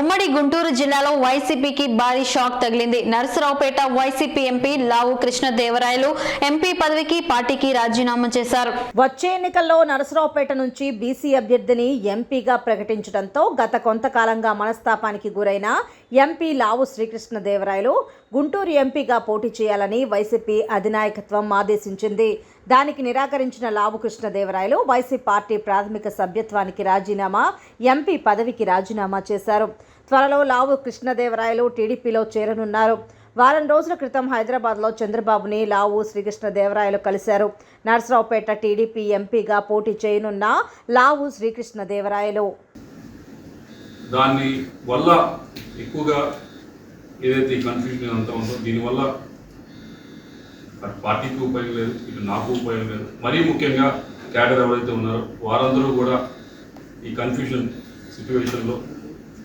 ఉమ్మడి గుంటూరు జిల్లాలో వైసీపీకి భారీ షాక్ తగిలింది. Narasaraopet YCP MP Lavu Krishnadevarayalu MP పదవికి పార్టీకి రాజీనామా చేశారు. వచ్చే ఎన్నికల్లో నరసరావుపేట నుంచి బీసీ అభ్యర్థిని ఎంపీగా ప్రకటించడంతో గత కొంతకాలంగా మనస్తాపానికి గురైన ఎంపీ లావు శ్రీకృష్ణదేవరాయలు గుంటూరు ఎంపీగా పోటీ చేయాలని వైసీపీ అధినాయకత్వం ఆదేశించింది. దానికి నిరాకరించిన లావు కృష్ణదేవరాయలు వైసీ పార్టీ ప్రాథమిక సభ్యత్వానికి రాజీనామా ఎంపీ పదవికి రాజీనామా చేశారు. త్వరలో లావు కృష్ణదేవరాయలు టీడీపీలో చేరనున్నారు. వారం రోజుల క్రితం హైదరాబాద్లో చంద్రబాబుని లావు శ్రీకృష్ణదేవరాయలు కలిశారు. నర్సరావుపేట టీడీపీ ఎంపీగా పోటీ చేయనున్న లావు శ్రీకృష్ణదేవరాయలు. దాన్ని వల్ల ఎక్కువగా ఏదైతే ఈ కన్ఫ్యూజన్ అంతా ఉందో దీనివల్ల పార్టీకి ఉపయోగం లేదు ఇటు నాకు ఉపయోగం లేదు. మరీ ముఖ్యంగా క్యాడర్ ఎవరైతే ఉన్నారో వారందరూ కూడా ఈ కన్ఫ్యూజన్ సిచ్యువేషన్లో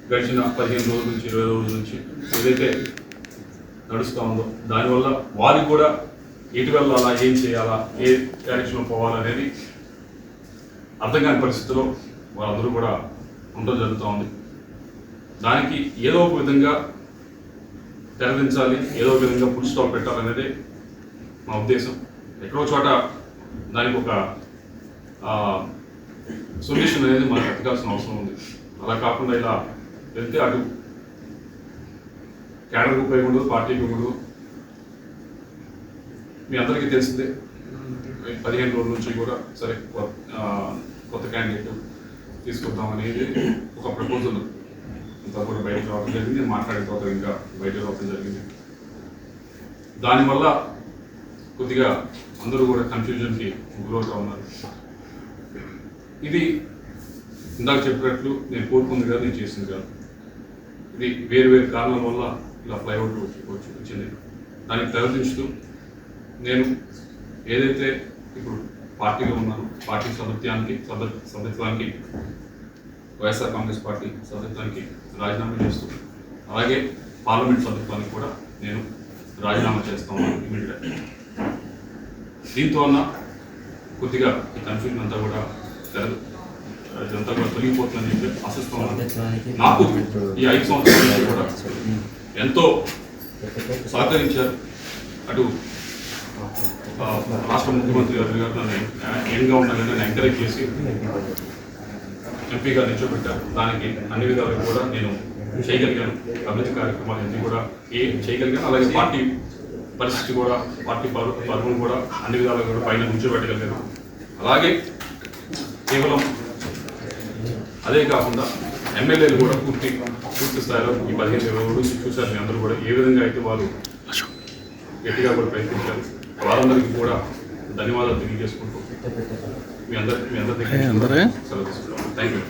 గడిచిన పదిహేను రోజుల నుంచి ఇరవై రోజుల నుంచి ఏదైతే నడుస్తూ ఉందో దానివల్ల వారికి కూడా ఎటు వెళ్ళాలా ఏం చేయాలా ఏ డైరెక్షన్లో పోవాలనేది అర్థం కాని పరిస్థితిలో వాళ్ళందరూ కూడా ఉండడం జరుగుతూ ఉంది. దానికి ఏదో ఒక విధంగా తెరదించాలి ఏదో ఒక విధంగా ఫుల్ స్టాప్ పెట్టాలనేదే మా ఉద్దేశం. ఎక్కడో చోట దానికి ఒక సొల్యూషన్ అనేది మనకు ఎత్తకాల్సిన అవసరం ఉంది. అలా కాకుండా ఇలా వెళ్తే అటు. క్యాడర్కి ఉపయోగం ఉండదు పార్టీకి ఉండదు మీ అందరికీ తెలిసిందే. పదిహేను రోజుల నుంచి కూడా సరే కొత్త క్యాండిడేట్ తీసుకుందాం అనేది ఒక ప్రపోజల్. అంతా కూడా బయటకు రావడం జరిగింది మాట్లాడిన తర్వాత ఇంకా బయటకు రావడం జరిగింది. దానివల్ల కొద్దిగా అందరూ కూడా కన్ఫ్యూజన్కి గురవుతూ ఉన్నారు. ఇది ఇందాక చెప్పినట్లు నేను కోరుకుంది కాదు నేను చేసింది కాదు. ఇది వేరు వేరు కారణాల వల్ల ఇలా ఫ్లైఓవర్ వచ్చి వచ్చింది. దానికి ప్రవర్తించుతూ నేను ఏదైతే ఇప్పుడు పార్టీలో ఉన్నానో పార్టీ సభ్యత్వానికి సభ సభ్యత్వానికి వైఎస్ఆర్ కాంగ్రెస్ పార్టీ సభ్యత్వానికి రాజీనామా చేస్తూ అలాగే పార్లమెంట్ సభ్యత్వానికి కూడా నేను రాజీనామా చేస్తాను ఇమీడియట్ దీంతో అన్న కొద్దిగా ఈ కన్ఫ్యూజన్ అంతా కూడా తెరదు ఇదంతా కూడా తొలగిపోతుందని చెప్పి ఆశిస్తున్నాను నాకు ఈ ఐదు సంవత్సరాల నుంచి కూడా ఎంతో సహకరించారు అటు రాష్ట్ర ముఖ్యమంత్రి గారు గారు నన్ను యంగ్గా ఉండాలని నన్ను ఎంకరేజ్ చేసి ఎంపీగా నిల్చోబెట్టారు దానికి అన్ని విధాలుగా కూడా నేను చేయగలిగాను అభివృద్ధి కార్యక్రమాలు అన్ని కూడా ఏ చేయగలిగాను అలాగే పార్టీ పరిస్థితి కూడా పార్టీ పరు పరువును కూడా అన్ని విధాలుగా కూడా పైన నిల్చోబెట్టగలిగాను అలాగే కేవలం అదే కాకుండా ఎమ్మెల్యేలు కూడా పూర్తి పూర్తి స్థాయిలో ఈ పదిహేను ఇరవై రోజులు చూశారు మీ అందరూ కూడా. ఏ విధంగా అయితే వాళ్ళు గట్టిగా కూడా ప్రయత్నించారు వారందరికీ కూడా ధన్యవాదాలు తెలియజేసుకుంటూ మీ అందరి మీ అందరి దగ్గర సెలవు తీసుకుంటాం థ్యాంక్ యూ